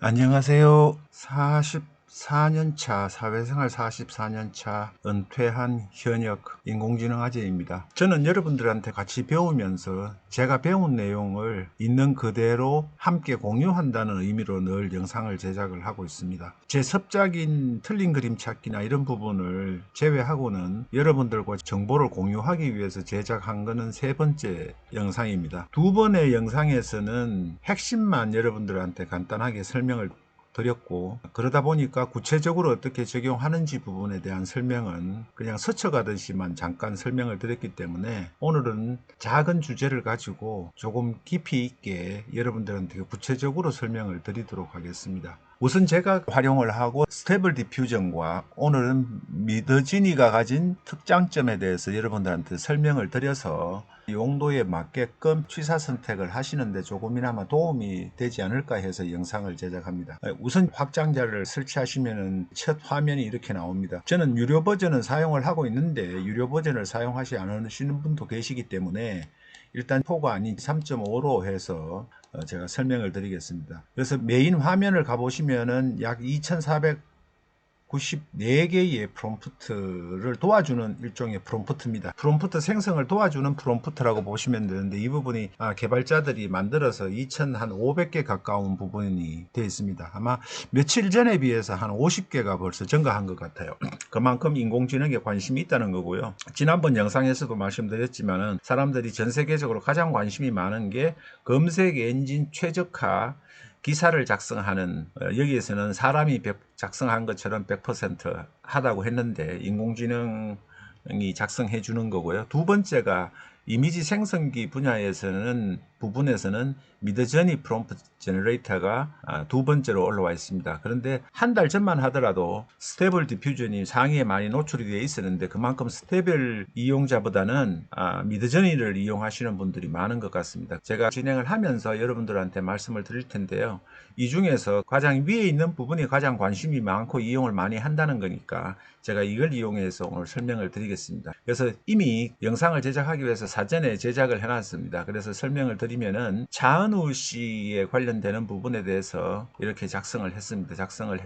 안녕하세요. 44년차 사회생활 44년차 은퇴한 현역 인공지능 아재입니다. 저는 여러분들한테 같이 배우면서 제가 배운 내용을 있는 그대로 함께 공유한다는 의미로 늘 영상을 제작을 하고 있습니다. 제 섭작인 틀린 그림 찾기나 이런 부분을 제외하고는 여러분들과 정보를 공유하기 위해서 제작한 것은 세 번째 영상입니다. 두 번의 영상에서는 핵심만 여러분들한테 간단하게 설명을 드렸고 그러다 보니까 구체적으로 어떻게 적용하는지 부분에 대한 설명은 그냥 스쳐가듯이만 잠깐 설명을 드렸기 때문에 오늘은 작은 주제를 가지고 조금 깊이 있게 여러분들한테 구체적으로 설명을 드리도록 하겠습니다. 우선 제가 활용을 하고 스테이블 디퓨전과 오늘은 미더지니가 가진 특장점에 대해서 여러분들한테 설명을 드려서 용도에 맞게끔 취사 선택을 하시는데 조금이나마 도움이 되지 않을까 해서 영상을 제작합니다. 우선 확장자를 설치하시면 첫 화면이 이렇게 나옵니다. 저는 유료 버전은 사용을 하고 있는데 유료 버전을 사용하지 않으시는 분도 계시기 때문에 일단 포가 아닌 3.5로 해서 어, 제가 설명을 드리겠습니다. 그래서 메인 화면을 가보시면은 약 2400 94개의 프롬프트를 도와주는 일종의 프롬프트입니다. 프롬프트 생성을 도와주는 프롬프트라고 보시면 되는데 이 부분이 아, 개발자들이 만들어서 2,500개 가까운 부분이 되어 있습니다. 아마 며칠 전에 비해서 한 50개가 벌써 증가한 것 같아요. 그만큼 인공지능에 관심이 있다는 거고요. 지난번 영상에서도 말씀드렸지만은 사람들이 전 세계적으로 가장 관심이 많은 게 검색 엔진 최적화 기사를 작성하는 어, 여기에서는 사람이 작성한 것처럼 100% 하다고 했는데 인공지능이 작성해 주는 거고요. 두 번째가 이미지 생성기 분야에서는 부분에서는 미드저니 프롬프트 제너레이터가 아, 두 번째로 올라와 있습니다. 그런데 한 달 전만 하더라도 스테이블 디퓨전이 상위에 많이 노출이 되어 있었는데 그만큼 스테이블 이용자보다는 아, 미드저니를 이용하시는 분들이 많은 것 같습니다. 제가 진행을 하면서 여러분들한테 말씀을 드릴 텐데요. 이 중에서 가장 위에 있는 부분이 가장 관심이 많고 이용을 많이 한다는 거니까 제가 이걸 이용해서 오늘 설명을 드리겠습니다. 그래서 이미 영상을 제작하기 위해서 사전에 제작을 해놨습니다. 그래서 설명을 드리 면은 차은우 씨에 관련되는 부분에 대해서 이렇게 작성을 했습니다. 작성을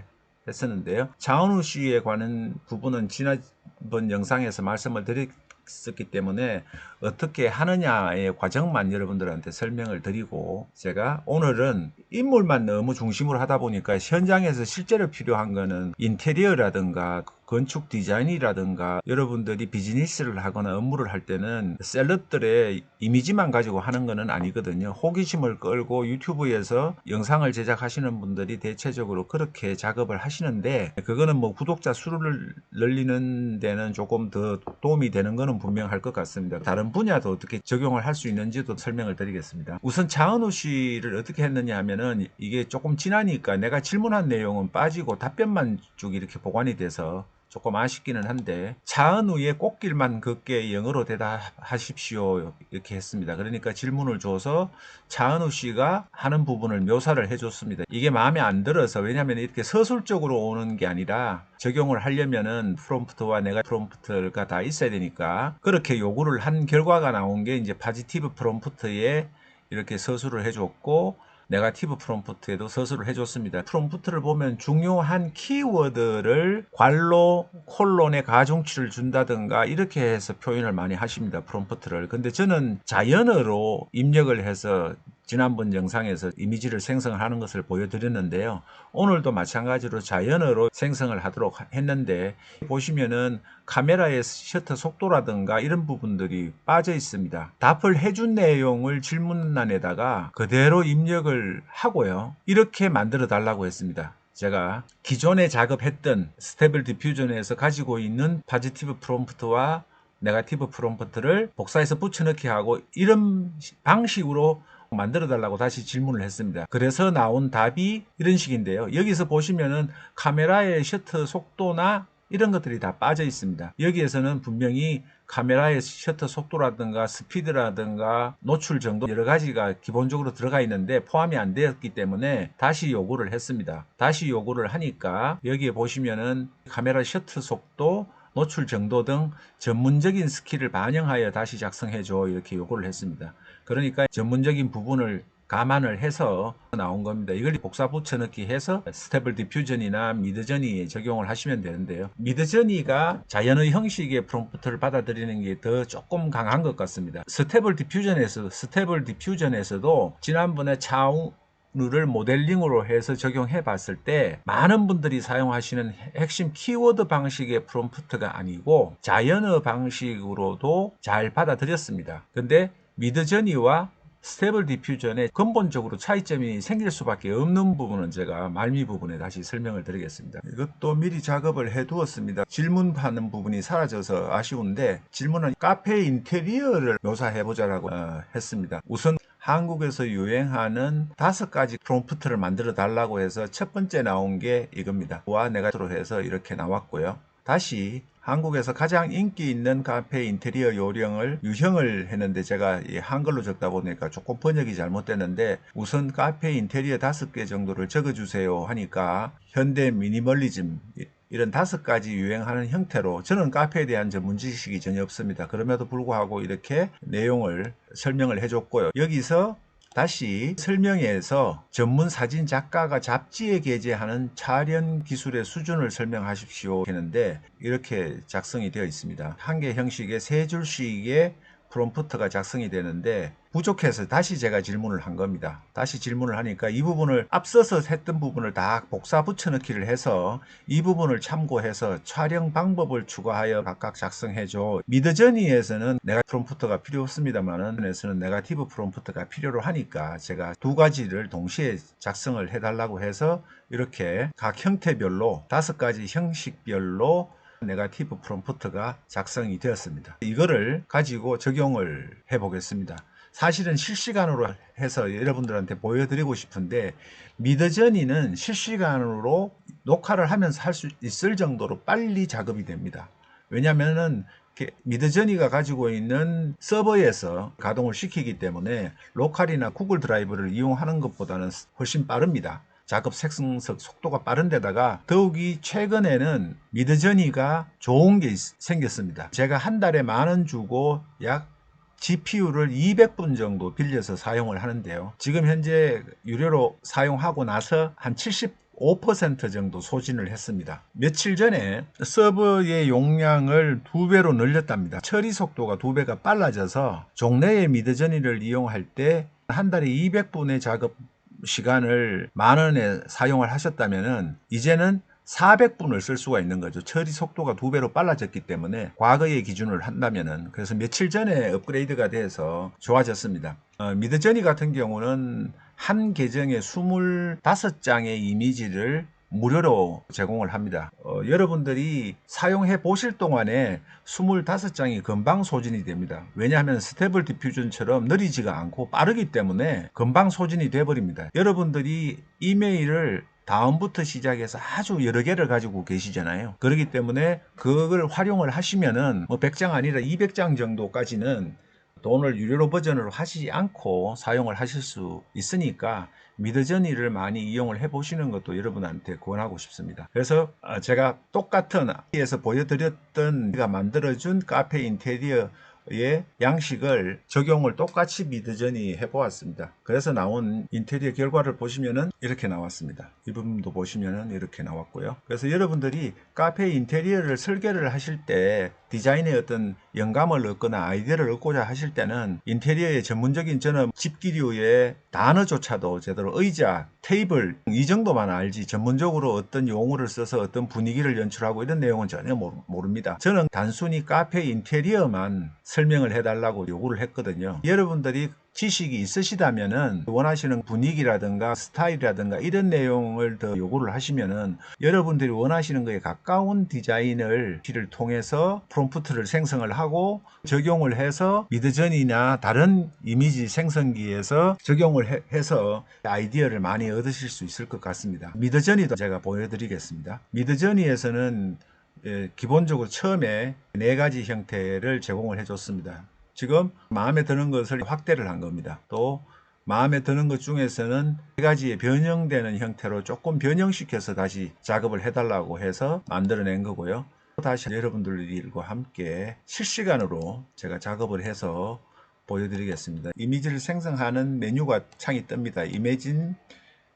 했었는데요. 차은우 씨에 관한 부분은 지난번 영상에서 말씀을 드렸기 때문에 어떻게 하느냐의 과정만 여러분들한테 설명을 드리고 제가 오늘은 인물만 너무 중심으로 하다 보니까 현장에서 실제로 필요한 거는 인테리어라든가 건축 디자인이라든가 여러분들이 비즈니스를 하거나 업무를 할 때는 셀럽들의 이미지만 가지고 하는 것은 아니거든요. 호기심을 끌고 유튜브에서 영상을 제작하시는 분들이 대체적으로 그렇게 작업을 하시는데 그거는 뭐 구독자 수를 늘리는 데는 조금 더 도움이 되는 것은 분명할 것 같습니다. 다른 분야도 어떻게 적용을 할 수 있는지도 설명을 드리겠습니다. 우선 장은호 씨를 어떻게 했느냐 하면은 이게 조금 지나니까 내가 질문한 내용은 빠지고 답변만 쭉 이렇게 보관이 돼서 조금 아쉽기는 한데 차은우의 꽃길만 걷게 영어로 대답하십시오 이렇게 했습니다. 그러니까 질문을 줘서 차은우 씨가 하는 부분을 묘사를 해줬습니다. 이게 마음에 안 들어서 왜냐하면 이렇게 서술적으로 오는 게 아니라 적용을 하려면은 프롬프트와 내가 프롬프트가 다 있어야 되니까 그렇게 요구를 한 결과가 나온 게 이제 파지티브 프롬프트에 이렇게 서술을 해줬고 네가티브 프롬프트에도 서술을 해줬습니다. 프롬프트를 보면 중요한 키워드를 괄로 콜론에 가중치를 준다든가 이렇게 해서 표현을 많이 하십니다. 프롬프트를. 근데 저는 자연어로 입력을 해서 지난번 영상에서 이미지를 생성하는 것을 보여드렸는데요. 오늘도 마찬가지로 자연어로 생성을 하도록 했는데 보시면은 카메라의 셔터 속도라든가 이런 부분들이 빠져 있습니다. 답을 해준 내용을 질문란에다가 그대로 입력을 하고요. 이렇게 만들어 달라고 했습니다. 제가 기존에 작업했던 스테블 디퓨전에서 가지고 있는 파지티브 프롬프트와 네가티브 프롬프트를 복사해서 붙여넣기 하고 이런 방식으로 만들어 달라고 다시 질문을 했습니다. 그래서 나온 답이 이런 식인데요. 여기서 보시면은 카메라의 셔터 속도나 이런 것들이 다 빠져 있습니다. 여기에서는 분명히 카메라의 셔터 속도라든가 스피드라든가 노출 정도 여러 가지가 기본적으로 들어가 있는데 포함이 안 되었기 때문에 다시 요구를 했습니다. 다시 요구를 하니까 여기에 보시면은 카메라 셔터 속도 노출 정도 등 전문적인 스킬을 반영하여 다시 작성해줘 이렇게 요구를 했습니다. 그러니까 전문적인 부분을 감안을 해서 나온 겁니다. 이걸 복사 붙여넣기 해서 스테블 디퓨전이나 미드저니 적용을 하시면 되는데요. 미드저니가 자연의 형식의 프롬프트를 받아들이는 게 더 조금 강한 것 같습니다. 스테블 디퓨전에서 스테블 디퓨전에서도 지난번에 차우 를 모델링으로 해서 적용해 봤을 때 많은 분들이 사용하시는 핵심 키워드 방식의 프롬프트가 아니고 자연어 방식으로도 잘 받아들였습니다. 근데 미드저니와 스테블 디퓨전의 근본적으로 차이점이 생길 수밖에 없는 부분은 제가 말미 부분에 다시 설명을 드리겠습니다. 이것도 미리 작업을 해 두었습니다. 질문하는 부분이 사라져서 아쉬운데 질문은 카페 인테리어를 묘사해 보자라고 어, 했습니다. 우선 한국에서 유행하는 다섯 가지 프롬프트를 만들어 달라고 해서 첫 번째 나온 게 이겁니다. 와 네가로 해서 이렇게 나왔고요. 다시 한국에서 가장 인기 있는 카페 인테리어 요령을 유형을 했는데 제가 이 한글로 적다 보니까 조금 번역이 잘못됐는데 우선 카페 인테리어 다섯 개 정도를 적어주세요 하니까 현대 미니멀리즘 이런 다섯 가지 유행하는 형태로 저는 카페에 대한 전문 지식이 전혀 없습니다. 그럼에도 불구하고 이렇게 내용을 설명을 해줬고요. 여기서 다시 설명에서 전문 사진 작가가 잡지에 게재하는 촬영 기술의 수준을 설명하십시오 했는데 이렇게 작성이 되어 있습니다. 한 개 형식의 세 줄씩의 프롬프트가 작성이 되는데 부족해서 다시 제가 질문을 한 겁니다. 다시 질문을 하니까 이 부분을 앞서서 했던 부분을 다 복사 붙여넣기를 해서 이 부분을 참고해서 촬영 방법을 추가하여 각각 작성해줘. 미드저니에서는 내가 프롬프트가 필요 없습니다만은 에서는 네가티브 프롬프트가 필요로 하니까 제가 두 가지를 동시에 작성을 해달라고 해서 이렇게 각 형태별로 다섯 가지 형식별로 네가티브 프롬프트가 작성이 되었습니다. 이거를 가지고 적용을 해 보겠습니다. 사실은 실시간으로 해서 여러분들한테 보여드리고 싶은데 미드저니는 실시간으로 녹화를 하면서 할 수 있을 정도로 빨리 작업이 됩니다. 왜냐면은 미드저니가 가지고 있는 서버에서 가동을 시키기 때문에 로컬이나 구글 드라이브를 이용하는 것보다는 훨씬 빠릅니다. 작업 색성석 속도가 빠른 데다가 더욱이 최근에는 미드저니가 좋은 게 있- 생겼습니다. 제가 한 달에 만 원 주고 약 GPU를 200분 정도 빌려서 사용을 하는데요. 지금 현재 유료로 사용하고 나서 한75% 정도 소진을 했습니다. 며칠 전에 서버의 용량을 두 배로 늘렸답니다. 처리 속도가 두 배가 빨라져서 종래의 미드저니를 이용할 때 한 달에 200분의 작업 시간을 만 원에 사용을 하셨다면은 이제는 400분을 쓸 수가 있는 거죠. 처리 속도가 두 배로 빨라졌기 때문에 과거의 기준을 한다면은 그래서 며칠 전에 업그레이드가 돼서 좋아졌습니다. 어, 미드저니 같은 경우는 한 계정에 25장의 이미지를 무료로 제공을 합니다. 어, 여러분들이 사용해 보실 동안에 25장이 금방 소진이 됩니다. 왜냐하면 스테블 디퓨전처럼 느리지가 않고 빠르기 때문에 금방 소진이 돼 버립니다. 여러분들이 이메일을 다음부터 시작해서 아주 여러 개를 가지고 계시잖아요. 그렇기 때문에 그걸 활용을 하시면은 뭐 100장 아니라 200장 정도까지는 돈을 유료 버전으로 하시지 않고 사용을 하실 수 있으니까 미드저니를 많이 이용을 해 보시는 것도 여러분한테 권하고 싶습니다. 그래서 아, 제가 똑같은 에서 보여드렸던 제가 만들어준 카페 인테리어 의 양식을 적용을 똑같이 미드저니 해보았습니다. 그래서 나온 인테리어 결과를 보시면은 이렇게 나왔습니다. 이 부분도 보시면은 이렇게 나왔고요. 그래서 여러분들이 카페 인테리어를 설계를 하실 때 디자인에 어떤 영감을 얻거나 아이디어를 얻고자 하실 때는 인테리어의 전문적인 저는 집기류의 단어조차도 제대로 의자, 테이블 이 정도만 알지 전문적으로 어떤 용어를 써서 어떤 분위기를 연출하고 이런 내용은 전혀 모릅니다. 저는 단순히 카페 인테리어만 설명을 해달라고 요구를 했거든요. 여러분들이 지식이 있으시다면은 원하시는 분위기라든가 스타일이라든가 이런 내용을 더 요구를 하시면은 여러분들이 원하시는 거에 가까운 디자인을 를 통해서 프롬프트를 생성을 하고 적용을 해서 미드전이나 다른 이미지 생성기에서 적용을 해- 해서 아이디어를 많이 얻으실 수 있을 것 같습니다. 미드전이도 제가 보여드리겠습니다. 미드저니에서는 예, 기본적으로 처음에 네 가지 형태를 제공을 해줬습니다. 지금 마음에 드는 것을 확대를 한 겁니다. 또 마음에 드는 것 중에서는 세 가지의 변형되는 형태로 조금 변형시켜서 다시 작업을 해달라고 해서 만들어낸 거고요. 다시 여러분들과 함께 실시간으로 제가 작업을 해서 보여드리겠습니다. 이미지를 생성하는 메뉴가 창이 뜹니다. 이미진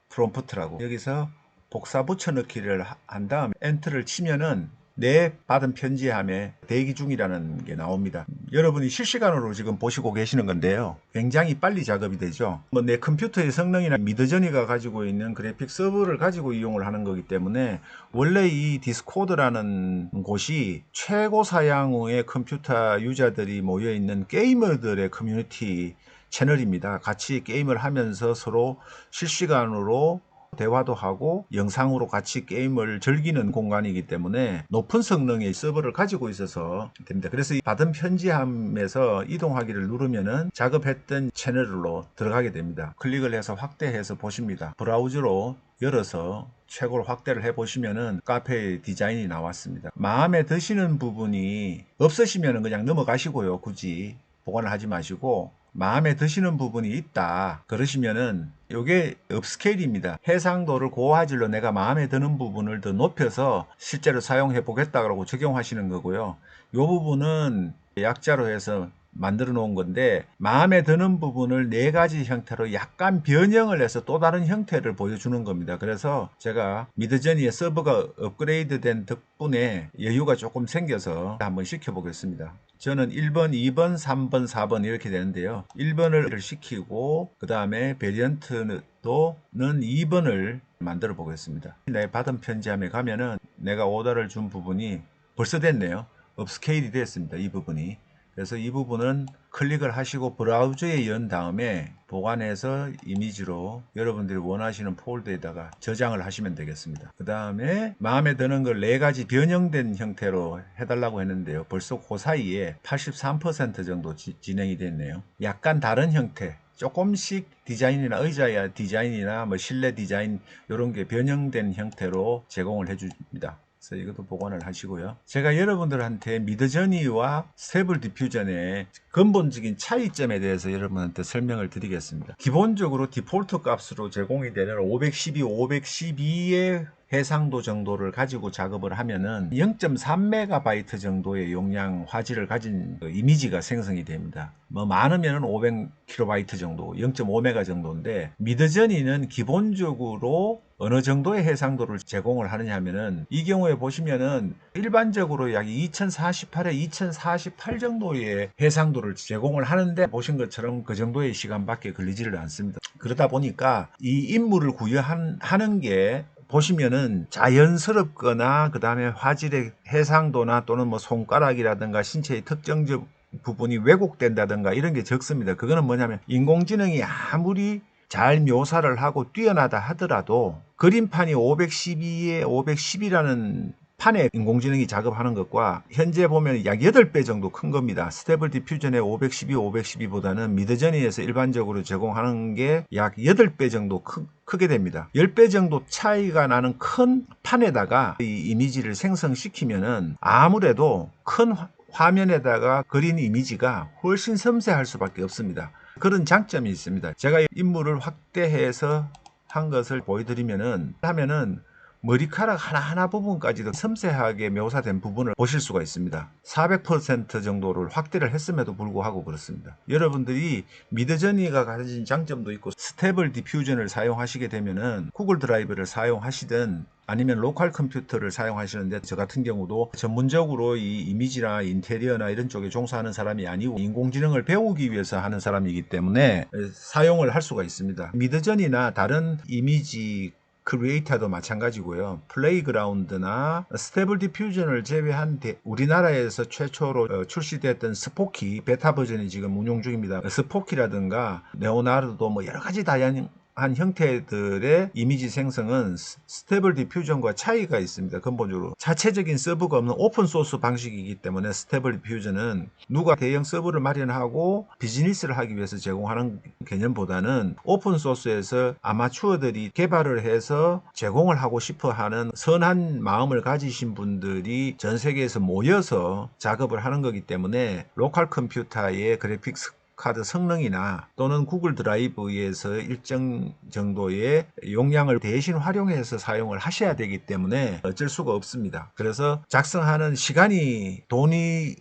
프롬프트라고 여기서 복사 붙여넣기를 하- 한 다음 엔터를 치면은 내 받은 편지함에 대기 중이라는 게 나옵니다. 여러분이 실시간으로 지금 보시고 계시는 건데요. 굉장히 빨리 작업이 되죠. 뭐 내 컴퓨터의 성능이나 미드저니가 가지고 있는 그래픽 서버를 가지고 이용을 하는 거기 때문에 원래 이 디스코드라는 곳이 최고 사양의 컴퓨터 유저들이 모여 있는 게이머들의 커뮤니티 채널입니다. 같이 게임을 하면서 서로 실시간으로 대화도 하고 영상으로 같이 게임을 즐기는 공간이기 때문에 높은 성능의 서버를 가지고 있어서 됩니다. 그래서 이 받은 편지함에서 이동하기를 누르면은 작업했던 채널로 들어가게 됩니다. 클릭을 해서 확대해서 보십니다. 브라우저로 열어서 최고로 확대를 해 보시면은 카페의 디자인이 나왔습니다. 마음에 드시는 부분이 없으시면은 그냥 넘어가시고요. 굳이 보관을 하지 마시고 마음에 드시는 부분이 있다. 그러시면은 요게 업스케일입니다. 해상도를 고화질로 내가 마음에 드는 부분을 더 높여서 실제로 사용해 보겠다고 적용하시는 거고요. 요 부분은 약자로 해서 만들어 놓은 건데 마음에 드는 부분을 네 가지 형태로 약간 변형을 해서 또 다른 형태를 보여주는 겁니다. 그래서 제가 미드저니의 서버가 업그레이드 된 덕분에 여유가 조금 생겨서 한번 시켜보겠습니다. 저는 1번, 2번, 3번, 4번 이렇게 되는데요. 1번을 시키고 그 다음에 베리언트는 2번을 만들어 보겠습니다. 내 받은 편지함에 가면은 내가 오더를 준 부분이 벌써 됐네요. 업스케일이 됐습니다. 이 부분이. 그래서 이 부분은 클릭을 하시고 브라우저에 연 다음에 보관해서 이미지로 여러분들이 원하시는 폴더에다가 저장을 하시면 되겠습니다. 그 다음에 마음에 드는 걸 네 가지 변형된 형태로 해달라고 했는데요. 벌써 그 사이에 83% 정도 지- 진행이 됐네요. 약간 다른 형태. 조금씩 디자인이나 의자 디자인이나 뭐 실내 디자인 이런 게 변형된 형태로 제공을 해줍니다. 그래서 이것도 보관을 하시고요. 제가 여러분들한테 미드저니와 스테이블 디퓨전의 근본적인 차이점에 대해서 여러분한테 설명을 드리겠습니다. 기본적으로 디폴트 값으로 제공이 되는 512, 512의 해상도 정도를 가지고 작업을 하면은 0.3메가바이트 정도의 용량 화질을 가진 그 이미지가 생성이 됩니다. 뭐 많으면 500kB 정도, 0.5메가 정도인데 미드저니는 기본적으로 어느 정도의 해상도를 제공을 하느냐 하면은 이 경우에 보시면은 일반적으로 약 2048에 2048 정도의 해상도를 제공을 하는데 보신 것처럼 그 정도의 시간밖에 걸리지를 않습니다. 그러다 보니까 이 임무를 구현하는 게 보시면은 자연스럽거나 그 다음에 화질의 해상도나 또는 뭐 손가락이라든가 신체의 특정적 부분이 왜곡된다든가 이런 게 적습니다. 그거는 뭐냐면 인공지능이 아무리 잘 묘사를 하고 뛰어나다 하더라도 그림판이 512에 510이라는 판에 인공지능이 작업하는 것과 현재 보면 약 8배 정도 큰 겁니다. 스테이블 디퓨전의 512, 512보다는 미드저니에서 일반적으로 제공하는 게 약 8배 정도 크, 크게 됩니다. 10배 정도 차이가 나는 큰 판에다가 이 이미지를 생성시키면은 아무래도 큰 화- 화면에다가 그린 이미지가 훨씬 섬세할 수밖에 없습니다. 그런 장점이 있습니다. 제가 인물을 확대해서 한 것을 보여드리면은 하면은 머리카락 하나하나 부분까지도 섬세하게 묘사된 부분을 보실 수가 있습니다. 400% 정도를 확대를 했음에도 불구하고 그렇습니다. 여러분들이 미드저니가 가진 장점도 있고 스테이블 디퓨전을 사용하시게 되면은 구글 드라이브를 사용하시든 아니면 로컬 컴퓨터를 사용하시는데 저 같은 경우도 전문적으로 이 이미지나 인테리어나 이런 쪽에 종사하는 사람이 아니고 인공지능을 배우기 위해서 하는 사람이기 때문에 사용을 할 수가 있습니다. 미드전이나 다른 이미지 크리에이터도 마찬가지고요. 플레이그라운드나 스테이블 디퓨전을 제외한 대- 우리나라에서 최초로 어, 출시됐던 스포키 베타 버전이 지금 운용 중입니다. 스포키라든가 네오나르도 뭐 여러 가지 다양한 한 형태들의 이미지 생성은 스- 스테이블 디퓨전과 차이가 있습니다. 근본적으로 자체적인 서버가 없는 오픈 소스 방식이기 때문에 스테이블 디퓨전은 누가 대형 서버를 마련하고 비즈니스를 하기 위해서 제공하는 개념보다는 오픈 소스에서 아마추어들이 개발을 해서 제공을 하고 싶어 하는 선한 마음을 가지신 분들이 전 세계에서 모여서 작업을 하는 거기 때문에 로컬 컴퓨터의 그래픽 스 카드 성능이나 또는 구글 드라이브에서 일정 정도의 용량을 대신 활용해서 사용을 하셔야 되기 때문에 어쩔 수가 없습니다. 그래서 작성하는 시간이 돈이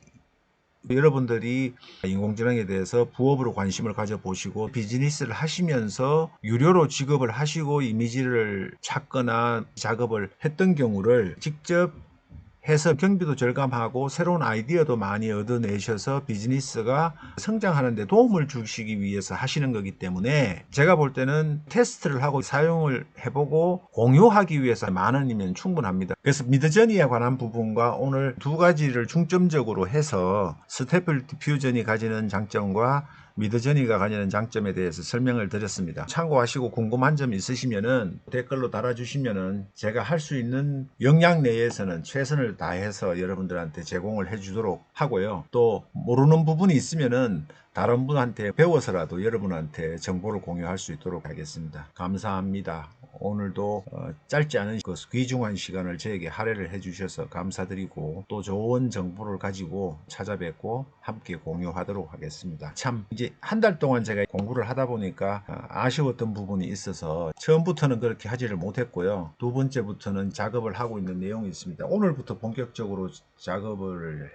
여러분들이 인공지능에 대해서 부업으로 관심을 가져보시고 비즈니스를 하시면서 유료로 직업을 하시고 이미지를 찾거나 작업을 했던 경우를 직접 해서 경비도 절감하고 새로운 아이디어도 많이 얻어내셔서 비즈니스가 성장하는 데 도움을 주시기 위해서 하시는 거기 때문에 제가 볼 때는 테스트를 하고 사용을 해보고 공유하기 위해서 만 원이면 충분합니다. 그래서 미드저니에 관한 부분과 오늘 두 가지를 중점적으로 해서 스테플 디퓨전이 가지는 장점과 미드저니가 가지는 장점에 대해서 설명을 드렸습니다. 참고하시고 궁금한 점 있으시면은 댓글로 달아주시면은 제가 할 수 있는 역량 내에서는 최선을 다해서 여러분들한테 제공을 해주도록 하고요. 또 모르는 부분이 있으면은 다른 분한테 배워서라도 여러분한테 정보를 공유할 수 있도록 하겠습니다. 감사합니다. 오늘도 어, 짧지 않은 그 귀중한 시간을 저에게 할애를 해주셔서 감사드리고 또 좋은 정보를 가지고 찾아뵙고 함께 공유하도록 하겠습니다. 참 이제 한 달 동안 제가 공부를 하다 보니까 어, 아쉬웠던 부분이 있어서 처음부터는 그렇게 하지를 못했고요. 두 번째부터는 작업을 하고 있는 내용이 있습니다. 오늘부터 본격적으로 작업을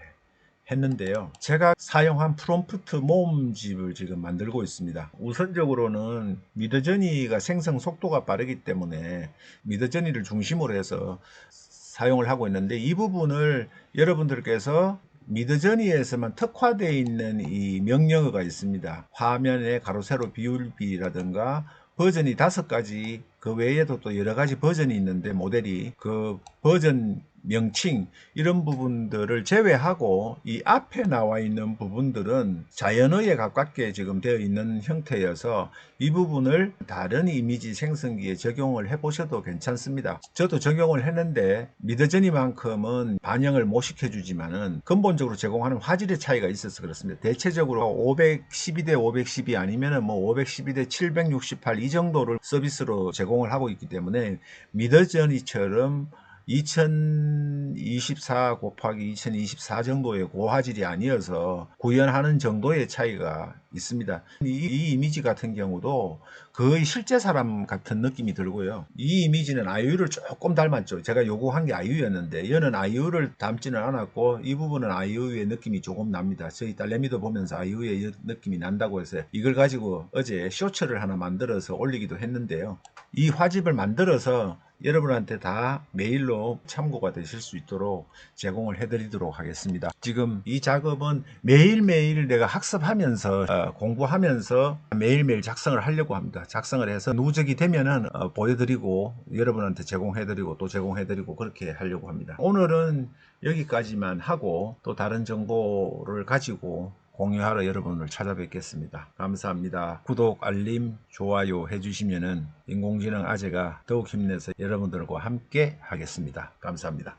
했는데요. 제가 사용한 프롬프트 모음집을 지금 만들고 있습니다. 우선적으로는 미드저니가 생성 속도가 빠르기 때문에 미드저니를 중심으로 해서 사용을 하고 있는데 이 부분을 여러분들께서 미드저니에서만 특화되어 있는 이 명령어가 있습니다. 화면에 가로 세로 비율비라든가 버전이 다섯 가지 그 외에도 또 여러 가지 버전이 있는데 모델이 그 버전 명칭 이런 부분들을 제외하고 이 앞에 나와 있는 부분들은 자연어에 가깝게 지금 되어 있는 형태여서 이 부분을 다른 이미지 생성기에 적용을 해 보셔도 괜찮습니다. 저도 적용을 했는데 미드저니만큼은 반영을 못 시켜주지만은 근본적으로 제공하는 화질의 차이가 있어서 그렇습니다. 대체적으로 512대 512 아니면은 뭐 512대 768 이 정도를 서비스로 제공을 하고 있기 때문에 미드저니처럼 2024 곱하기 2024 정도의 고화질이 아니어서 구현하는 정도의 차이가 있습니다. 이, 이, 이미지 같은 경우도 거의 실제 사람 같은 느낌이 들고요. 이 이미지는 아이유를 조금 닮았죠. 제가 요구한 게 아이유였는데 얘는 아이유를 닮지는 않았고 이 부분은 아이유의 느낌이 조금 납니다. 저희 딸내미도 보면서 아이유의 느낌이 난다고 해서 이걸 가지고 어제 쇼츠를 하나 만들어서 올리기도 했는데요. 이 화집을 만들어서 여러분한테 다 메일로 참고가 되실 수 있도록 제공을 해드리도록 하겠습니다. 지금 이 작업은 매일매일 내가 학습하면서 어, 공부하면서 매일매일 작성을 하려고 합니다. 작성을 해서 누적이 되면은 어, 보여드리고 여러분한테 제공해드리고 또 제공해드리고 그렇게 하려고 합니다. 오늘은 여기까지만 하고 또 다른 정보를 가지고 공유하러 여러분을 찾아뵙겠습니다. 감사합니다. 구독, 알림, 좋아요 해주시면은 인공지능 아재가 더욱 힘내서 여러분들과 함께 하겠습니다. 감사합니다.